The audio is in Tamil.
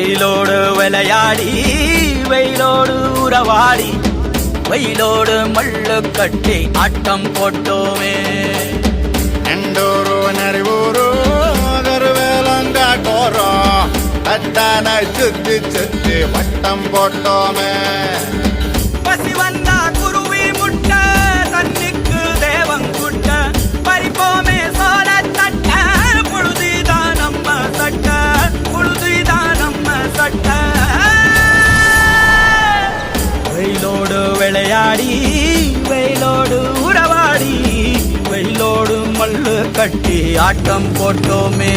வெயிலோடு விளையாடி வெயிலோடு உறவாடி வெயிலோடு மல்லு கட்டி ஆட்டம் போட்டோமே. எண்டோரோ நறிவோரோ தருவேலங்காட்டோரோ தட்டான சுத்தி சுத்தி வட்டம் போட்டோமே. விளையாடி வெயிலோடு உறவாடி வெயிலோடு மல்லு கட்டி ஆட்டம் போட்டோமே.